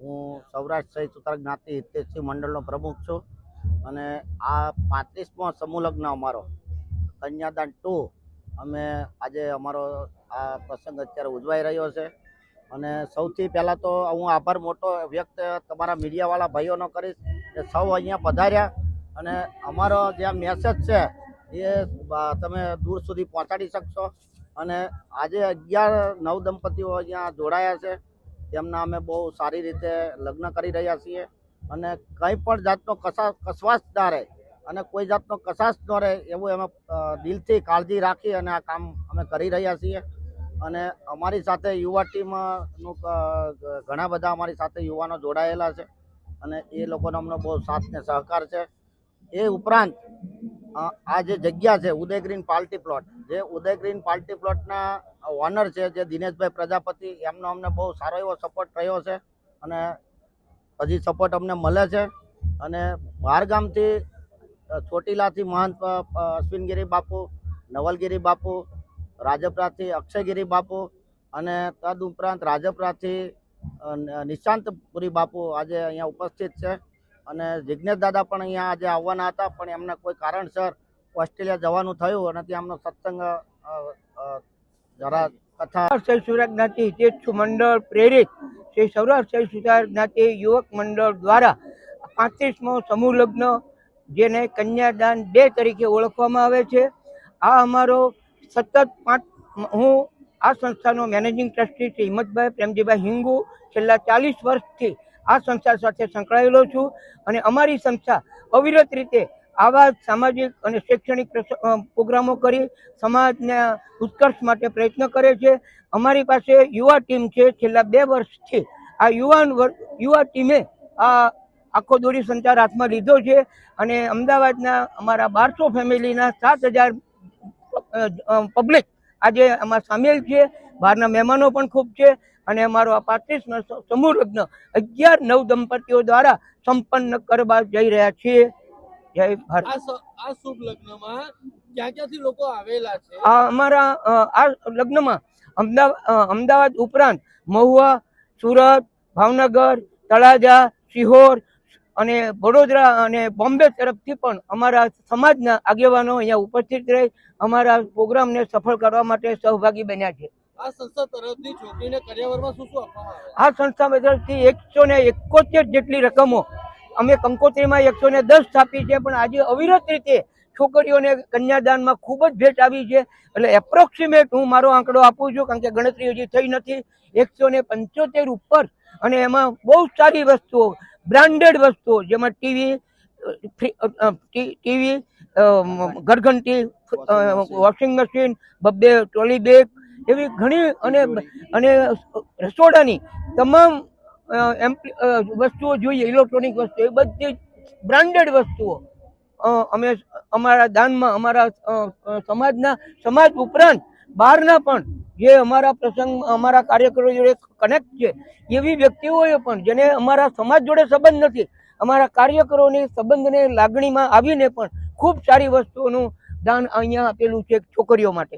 હું સૌરાષ્ટ્ર સહિત સુતાર જ્ઞાતિ હિતેશી મંડળનો પ્રમુખ છું અને આ પાંત્રીસમો સમૂહ લગ્ન અમારો, કન્યાદાન ટુ, અમે આજે અમારો આ પ્રસંગ અત્યારે ઉજવાઈ રહ્યો છે. અને સૌથી પહેલાં તો હું આભાર મોટો વ્યક્ત તમારા મીડિયાવાળા ભાઈઓનો કરીશ કે સૌ અહીંયા પધાર્યા અને અમારો જે મેસેજ છે એ તમે દૂર સુધી પહોંચાડી શકશો. અને આજે અગિયાર નવ દંપતીઓ અહીંયા જોડાયા છે. તેમના અમે બહુ સારી રીતે લગ્ન કરી રહ્યા છીએ અને કંઈ પણ જાતનો કસા કસવાશ ના રહે અને કોઈ જાતનો કસાશ ન રહે એવું અમે દિલથી કાળજી રાખી અને આ કામ અમે કરી રહ્યા છીએ. અને અમારી સાથે યુવા ટીમનું ઘણા બધા અમારી સાથે યુવાનો જોડાયેલા છે અને એ લોકોનો અમને બહુ સાથ ને સહકાર છે. એ ઉપરાંત આ જે જગ્યા છે, ઉદયગ્રીન પાર્ટી પ્લોટ જે ઉદય ગ્રીન પાર્ટી પ્લોટના ઓનર છે જે દિનેશભાઈ પ્રજાપતિ એમનો અમને બહુ સારો એવો સપોર્ટ રહ્યો છે અને હજી સપોર્ટ અમને મળે છે. અને બહાર ગામથી અ, ચોટીલાથી મહંત અશ્વિનગીરી બાપુ નવલગીરી બાપુ રાજપરાથી અક્ષયગીરી બાપુ અને તદ ઉપરાંત રાજપરાથી નિશાંતપુરી બાપુ આજે અહીંયા ઉપસ્થિત છે. અને જિજ્ઞેશ દાદા પણ અહીંયા આજે આવવાના હતા પણ એમના કોઈ કારણસર ઓસ્ટ્રેલિયા જવાનું થયું અને ત્યાં એમનો સત્સંગ જરા કથા. સૌરાષ્ટ્ર સુધાર જ્ઞાતિ હિતેચ્છુ મંડળ પ્રેરિત શ્રી સૌરાષ્ટ્ર સુધાર જ્ઞાતિ યુવક મંડળ દ્વારા પાંત્રીસમો સમૂહ લગ્ન, જેને કન્યાદાન ડે તરીકે ઓળખવામાં આવે છે. આ અમારો સતત પાંચ, હું આ સંસ્થાનો મેનેજિંગ ટ્રસ્ટી શ્રી હિંમતભાઈ પ્રેમજીભાઈ હિંગુ છેલ્લા ચાલીસ વર્ષથી આ સંસ્થા સાથે સંકળાયેલો છું. અને અમારી સંસ્થા અવિરત રીતે આવા સામાજિક અને શૈક્ષણિક પ્રોગ્રામો કરી સમાજના ઉત્કર્ષ માટે પ્રયત્ન કરે છે. અમારી પાસે યુવા ટીમ છે. છેલ્લા બે વર્ષથી આ યુવાન યુવા ટીમે આ આખો દોરી સંચાર હાથમાં લીધો છે અને અમદાવાદના અમારા બારસો ફેમિલીના સાત હજાર પબ્લિક આજે આમાં સામેલ છે. બહારના મહેમાનો પણ ખૂબ છે અને અમારો આ પાંત્રીસનો સમૂહ લગ્ન અગિયાર નવ દંપતીઓ દ્વારા સંપન્ન કરવા જઈ રહ્યા છીએ. જય ભારત. આ શુભ લગ્નમાં ક્યાં ક્યાંથી લોકો આવેલા છે? અમારા આ લગ્નમાં અમદાવાદ અમદાવાદ ઉપરાંત મહુવા સુરત ભાવનગર તળાજા સિહોર અને વડોદરા અને બોમ્બે તરફથી પણ અમારા સમાજના આગેવાનો અહીંયા ઉપસ્થિત રહી અમારા પ્રોગ્રામને સફળ કરવા માટે સહભાગી બન્યા છે. આ સંસ્થા તરફથી છોકરીને કરિયાવરમાં શું શું આપવામાં આવે? આ સંસ્થા તરફથી એકસો ને એકોતેર જેટલી રકમો અમે કંકોત્રીમાં એકસો ને દસ સ્થાપી છે, પણ આજે અવિરત રીતે છોકરીઓને કન્યાદાનમાં ખૂબ જ ભેટ આવી છે. એટલે એપ્રોક્સિમેટ હું મારો આંકડો આપું છું, કારણ કે ગણતરી હજી થઈ નથી. એકસો ને પંચોતેર ઉપર અને એમાં બહુ સારી વસ્તુઓ, બ્રાન્ડેડ વસ્તુઓ, જેમાં ટીવી ટીવી ઘરઘંટી વોશિંગ મશીન, બબ્બે, ટ્રોલી બેગ, એવી ઘણી અને અને રસોડાની તમામ અ, એમ્પ- વસ્તુઓ જોઈએ ઇલેક્ટ્રોનિક વસ્તુ એ બધી બ્રાન્ડેડ વસ્તુઓ. અમે અમારા દાનમાં અમારા સમાજના સમાજ ઉપરાંત બહારના પણ જે અમારા પ્રસંગ અમારા કાર્યકરો જોડે કનેક્ટ છે એવી વ્યક્તિઓએ પણ જેને અમારા સમાજ જોડે સંબંધ નથી અમારા કાર્યકરોની સંબંધને લાગણીમાં આવીને પણ ખૂબ સારી વસ્તુઓનું દાન અહીંયા આપેલું છે છોકરીઓ માટે.